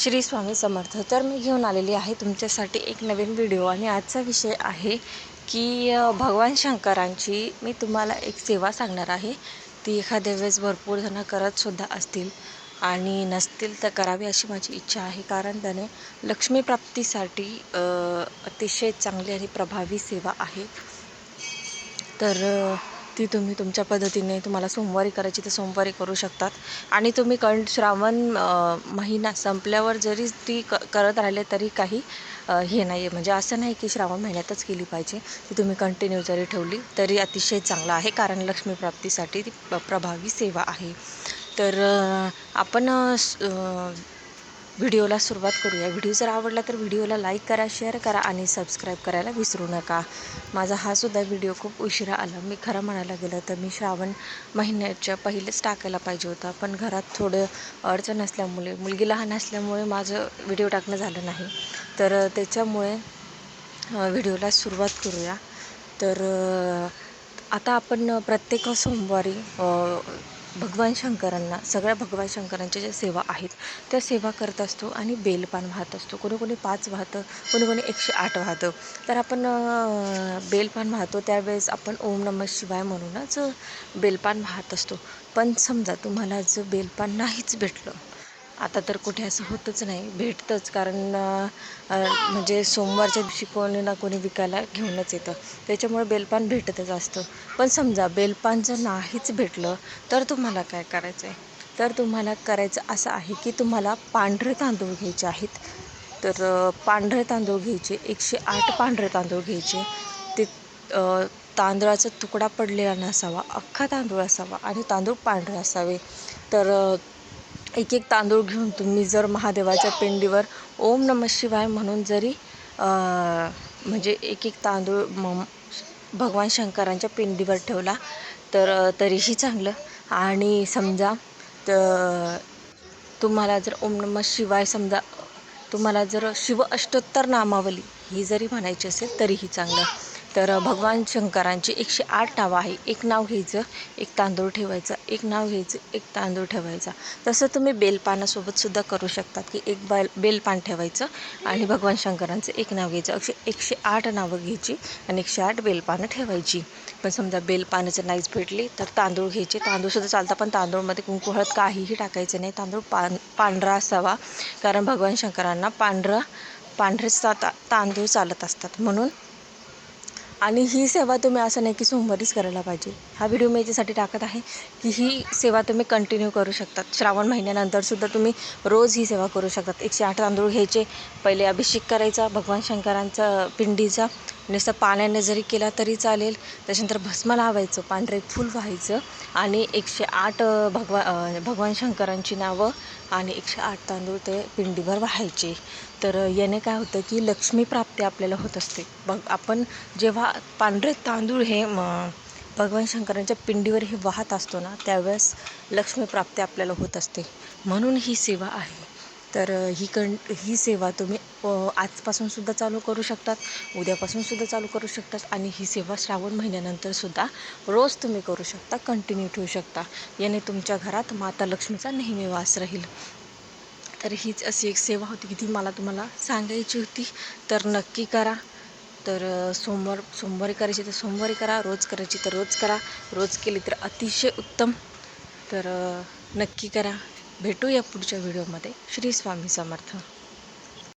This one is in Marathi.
श्री स्वामी समर्थ. तर मी घेऊन आलेली आहे तुमच्यासाठी एक नवीन व्हिडिओ आणि आजचा विषय आहे की भगवान शंकरांची मी तुम्हाला एक सेवा सांगणार आहे. ती एखाद्या वेळेस भरपूर जणं करतसुद्धा असतील आणि नसतील तर करावी अशी माझी इच्छा आहे. कारण त्याने लक्ष्मीप्राप्तीसाठी अतिशय चांगली आणि प्रभावी सेवा आहे. तर ती तुम्ही तुमच्या पद्धतीने तुम्हाला सोमवारी करायची तर सोमवारी करू शकतात. आणि तुम्ही कण श्रावण महिना संपल्यावर जरी ती क करत राहिले तरी काही हे नाही आहे म्हणजे असं नाही की श्रावण महिन्यातच केली पाहिजे. ती तुम्ही कंटिन्यू जरी ठेवली तरी अतिशय चांगलं आहे. कारण लक्ष्मीप्राप्तीसाठी ती प्रभावी सेवा आहे. तर आपण व्हिडिओला सुरुवात करूया. व्हिडिओ जर आवडला तर व्हिडिओला लाईक करा शेअर करा आणि सबस्क्राईब करायला विसरू नका. माझा हा सुद्धा व्हिडिओ खूप उशिरा आला. मी खरं म्हणायला गेलं तर मी श्रावण महिन्याच्या पहिलेच टाकायला पाहिजे होता. पण घरात थोडं अडचण असल्यामुळे मुलगी लहान असल्यामुळे माझं व्हिडिओ टाकणं झालं नाही. तर त्याच्यामुळे व्हिडिओला सुरुवात करूया. तर आता आपण प्रत्येक सोमवारी भगवान शंकरांना सगळ्या भगवान शंकरांच्या ज्या सेवा आहेत त्या सेवा करत असतो आणि बेलपान वाहत असतो. कोणी कोणी पाच वाहतं कोणी कोणी एकशे आठ वाहतं. तर आपण बेलपान वाहतो त्यावेळेस आपण ओम नमः शिवाय म्हणूनच बेलपान वाहत असतो. पण समजा तुम्हाला जर बेलपान नाहीच भेटलं आता तर कुठे असं होतच नाही. भेटतंच. कारण म्हणजे सोमवारच्या दिवशी कोणी ना कोणी विकायला घेऊनच येतं. त्याच्यामुळे बेलपान भेटतच असतं. पण समजा बेलपान जर नाहीच भेटलं तर तुम्हाला काय करायचं आहे? तर तुम्हाला करायचं असं आहे की तुम्हाला पांढरे तांदूळ घ्यायचे आहेत. तर पांढरे तांदूळ घ्यायचे एकशे आठ पांढरे तांदूळ घ्यायचे. ते तांदळाचा तुकडा पडलेला नसावा अख्खा तांदूळ असावा आणि तांदूळ पांढरे असावे. तर एक एक तांदूळ घेऊन तुम्ही जर महादेवाच्या पिंडीवर ओम नम शिवाय म्हणून जरी म्हणजे एक एक तांदूळ म भगवान शंकरांच्या पिंडीवर ठेवला तर तरीही चांगलं. आणि समजा तर तुम्हाला जर ओम नम शिवाय समजा तुम्हाला जर शिव अष्टोत्तर नामावली ही जरी म्हणायची असेल तरीही चांगलं. तर भगवान शंकरांची एकशे आठ नावं आहे. एक नाव घ्यायचं एक तांदूळ ठेवायचं एक नाव घ्यायचं एक तांदूळ ठेवायचा. तसं तुम्ही बेलपानासोबतसुद्धा करू शकतात की एक बेल बेलपान ठेवायचं आणि भगवान शंकरांचं एक नाव घ्यायचं. असे एकशे आठ नावं घ्यायची आणि एकशे आठ बेलपानं ठेवायची. पण समजा बेलपानं जर नाहीच भेटली तर तांदूळ घ्यायचे. तांदूळसुद्धा चालतं पण तांदूळमध्ये कुंकू हळद काहीही टाकायचं नाही. तांदूळ पान पांढरा असावा. कारण भगवान शंकरांना पांढरं पांढरेच ता- तांदूळ चालत असतात. म्हणून आणि ही सेवा तुम्ही असं नाही की सोमवारीच करायला पाहिजे. हा व्हिडिओ मी याच्यासाठी टाकत आहे की ही सेवा तुम्ही कंटिन्यू करू शकतात. श्रावण महिन्यानंतरसुद्धा तुम्ही रोज ही सेवा करू शकतात. एकशे आठ तांदूळ घ्यायचे पहिले अभिषेक करायचा भगवान शंकरांचा पिंडीचा नुसतं पाण्याने जरी केला तरी चालेल. त्याच्यानंतर भस्म लावायचं पांढरे फूल व्हायचं आणि एकशे आठ भगवा भगवान शंकरांची नावं आणि एकशे आठ तांदूळ ते पिंडीवर वाहायचे. तर याने काय होतं की लक्ष्मी प्राप्ती आपल्याला होत असते. बघ आपण जेव्हा पांढरे तांदूळ हे म भगवान शंकरांच्या पिंडीवर हे वाहत असतो ना त्यावेळेस लक्ष्मीप्राप्ती आपल्याला होत असते. म्हणून ही सेवा आहे. तर ही कं ही सेवा तुम्ही आजपासूनसुद्धा चालू करू शकतात उद्यापासूनसुद्धा चालू करू शकतात आणि ही सेवा श्रावण महिन्यानंतरसुद्धा रोज तुम्ही करू शकता कंटिन्यू ठेवू शकता. याने तुमच्या घरात माता लक्ष्मीचा नेहमी वास राहील. तर हीच अशी एक सेवा होती की ती मला तुम्हाला सांगायची होती. तर नक्की करा. तर सोमवार सोमवारी करायची तर सोमवारी करा रोज करायची तर रोज करा. रोज केली तर अतिशय उत्तम. तर नक्की करा. भेटूया पुढच्या व्हिडिओमध्ये. श्री स्वामी समर्थ.